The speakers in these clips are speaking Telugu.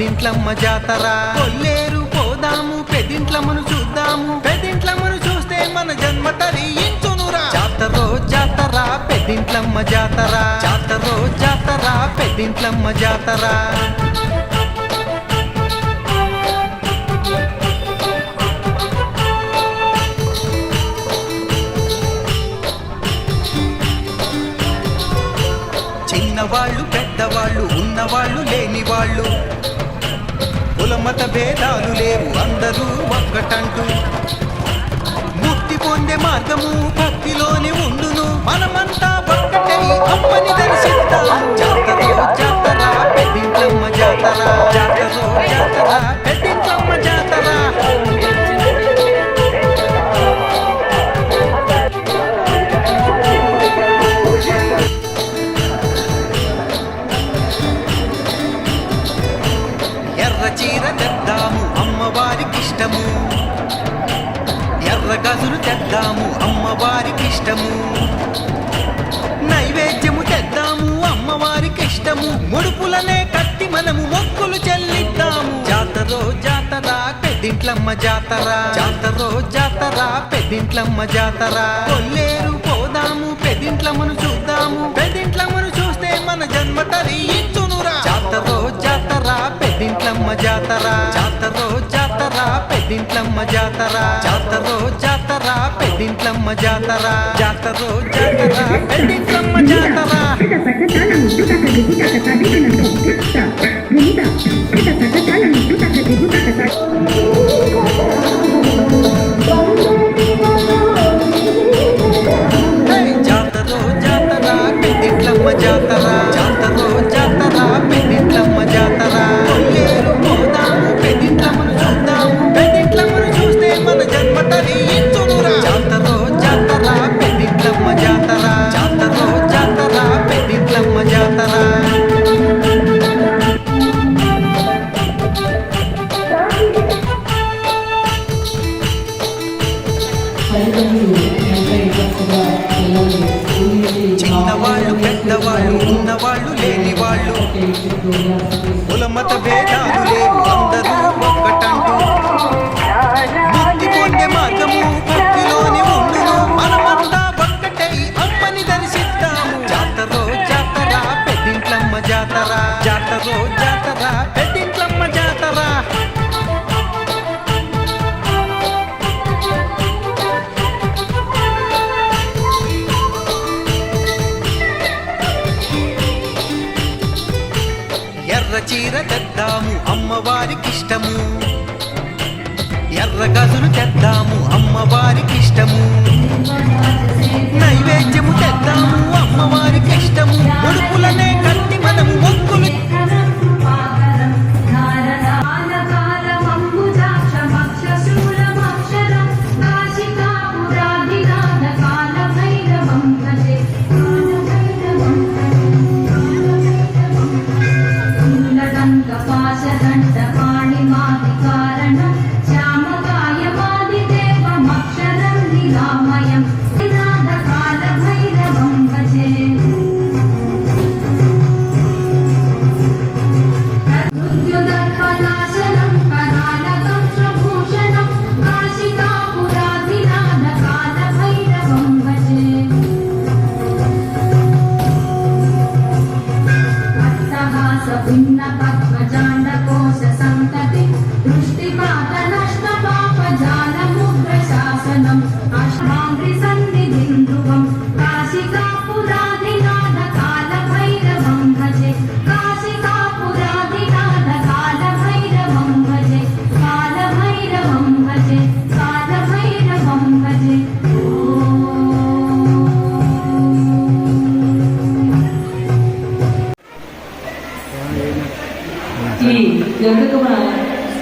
పెద్దింట్లమ్మ జాతర. కొల్లేరు పోదాము పెద్దింట్లమ్మను చూద్దాము. పెద్దింట్లమ్మను చూస్తే మన జన్మ తరించునురా. జాతరో జాతర పెద్దింట్లమ్మ జాతర. జాతరో జాతర పెద్దింట్లమ్మ జాతర. చిన్నవాళ్ళు పెద్దవాళ్ళు ఉన్నవాళ్ళు లేని వాళ్ళు మత భేదాలు లేవు అందరూ ఒక్కటంటూ. ముక్తి పొందే మార్గము భక్తిలోని ఉండును. మనమంతా ఒక్కటై అమ్మని దర్శిద్దాం జాతర జాతర పెద్దింట్లమ్మ జాతర. జాతర జాతర పెద్దింట్లమ్మ జాతర. ఇష్టము ముడుపులనే కట్టి మనము మొక్కులు చెల్లిద్దాము. జాతరో జాతర పెద్దింట్లమ్మ జాతర. జాతరో జాతర పెద్దింట్లమ్మ జాతర. కొల్లేరు పోదాము పెదింట్లమ్మను చూద్దాము. పెదింట్లమ్మను చూస్తే మన జన్మ తరించునురా జాతరో జాతర పెద్దింట్లమ్మ జాతర. జాతరో జాతర పెద్దింట్లమ్మ జాతర. జాతరో జాతర పెద్దింట్లమ్మ జాతర. జాతరో జాతర పెద్దింట్లమ్మ జాతర. You. అమ్మవారికిష్టము. ఎర్ర గజులు తెద్దాము అమ్మవారికి ఇష్టము నైవేద్యము తెద్దాము అమ్మవారికి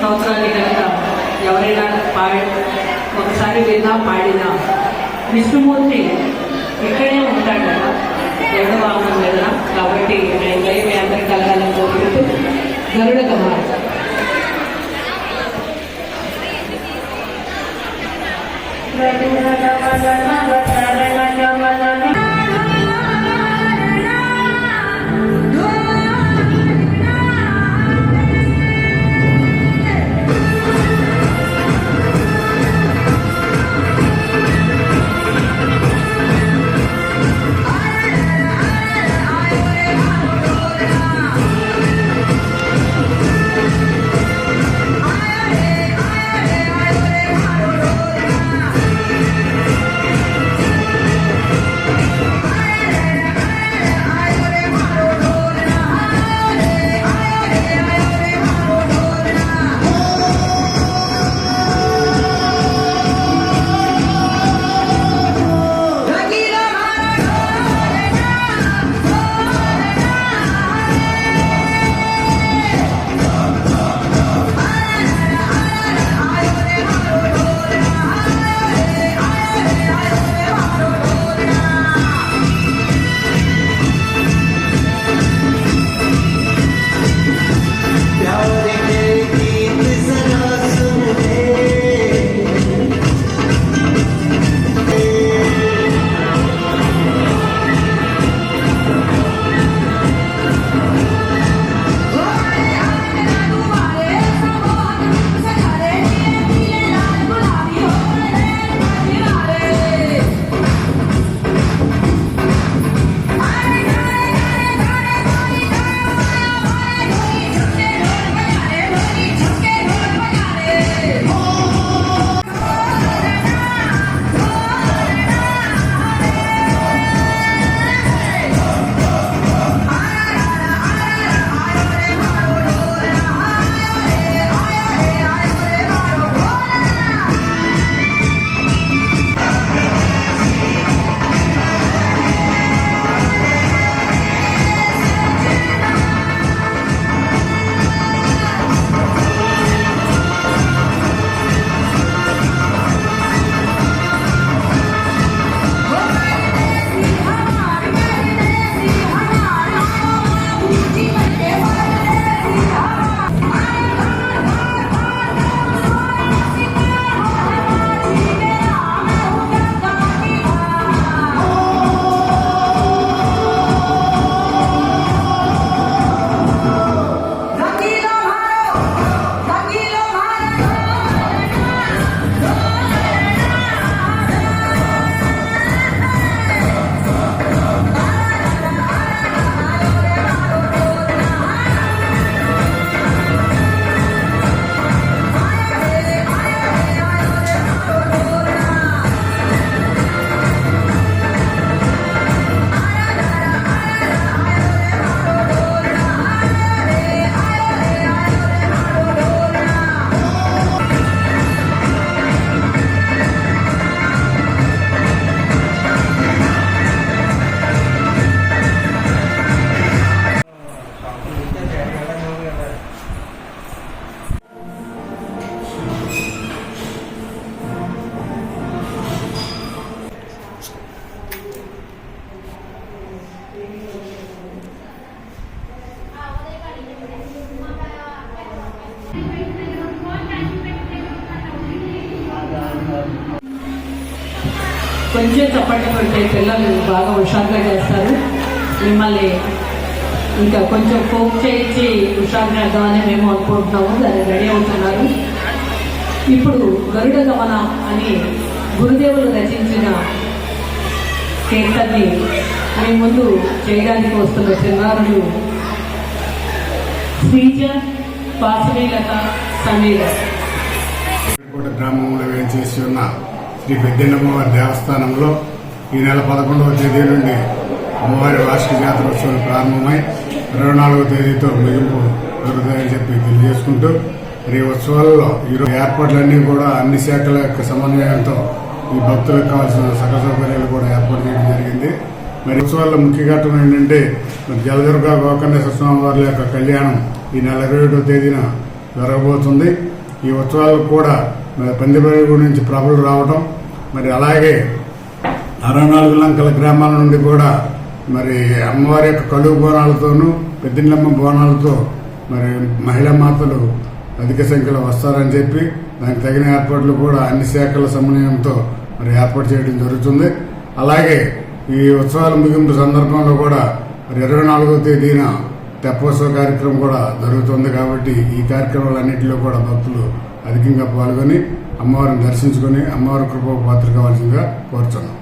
సంవత్సరానికి కనుక ఎవరైనా పాడి ఒకసారి విన్నా పాడినా. విష్ణుమూర్తి ఇక్కడే ఉంటాడు. కదా రెండవ వాహనం మీద. కాబట్టి ఆయన దయ మీ అందరికి కలగాలని కోరుకుంటూ గరుడ కమాలి ఆ కొంచెం చప్పట్లు కొడితే పిల్లలు బాగా హుషారుగా చేస్తారు. మిమ్మల్ని ఇంకా కొంచెం కోక్ చేయించి హుషారుగా చేద్దామని మేము అనుకుంటున్నాము. దాన్ని రెడీ అవుతున్నారు. ఇప్పుడు గరుడ గమన అని గురుదేవులు రచించిన కీర్తన్ని మీ ముందు చేయడానికి వస్తున్న చిన్నారులు శ్రీజ వాసవీలత సమీర. గ్రామంలో వేయించేసి ఉన్న శ్రీ పెద్దన్నమ్మవారి దేవస్థానంలో ఈ నెల పదకొండవ తేదీ నుండి అమ్మవారి వార్షిక జాతరోత్సవం ప్రారంభమై ఇరవై నాలుగవ తేదీతో ముగింపు జరుగుతాయని చెప్పి తెలియజేసుకుంటూ ఈ ఉత్సవాలలో ఈరోజు ఏర్పాట్లన్నీ కూడా అన్ని శాఖల యొక్క సమన్వయంతో ఈ భక్తులకు కావాల్సిన సకల సౌకర్యాలు కూడా ఏర్పాటు చేయడం జరిగింది. మరి ఉత్సవాల్లో ముఖ్య ఘట్టం ఏంటంటే జలదుర్గ గోకర్ణేశ్వర స్వామి వారి యొక్క కళ్యాణం ఈ నెల ఇరవై తేదీన జరగబోతుంది. ఈ ఉత్సవాలకు కూడా మరి పందిపల్లి నుంచి ప్రభలు రావడం మరి అలాగే అరవై నాలుగు లంకల గ్రామాల నుండి కూడా మరి అమ్మవారి యొక్క కలువు బోనాలతోనూ పెద్దిండ్లమ్మ బోనాలతో మరి మహిళా మాతలు అధిక సంఖ్యలో వస్తారని చెప్పి దానికి తగిన ఏర్పాట్లు కూడా అన్ని శాఖల సమన్వయంతో మరి ఏర్పాటు చేయడం జరుగుతుంది. అలాగే ఈ ఉత్సవాల ముగింపు సందర్భంలో కూడా మరి ఇరవై నాలుగో తేదీన తెప్పోత్సవ కార్యక్రమం కూడా జరుగుతుంది కాబట్టి ఈ కార్యక్రమాలన్నింటిలో కూడా భక్తులు అధికంగా పాల్గొని అమ్మవారిని దర్శించుకొని అమ్మవారి కృప పాత్ర కావాల్సిందిగా కోరుతున్నాం.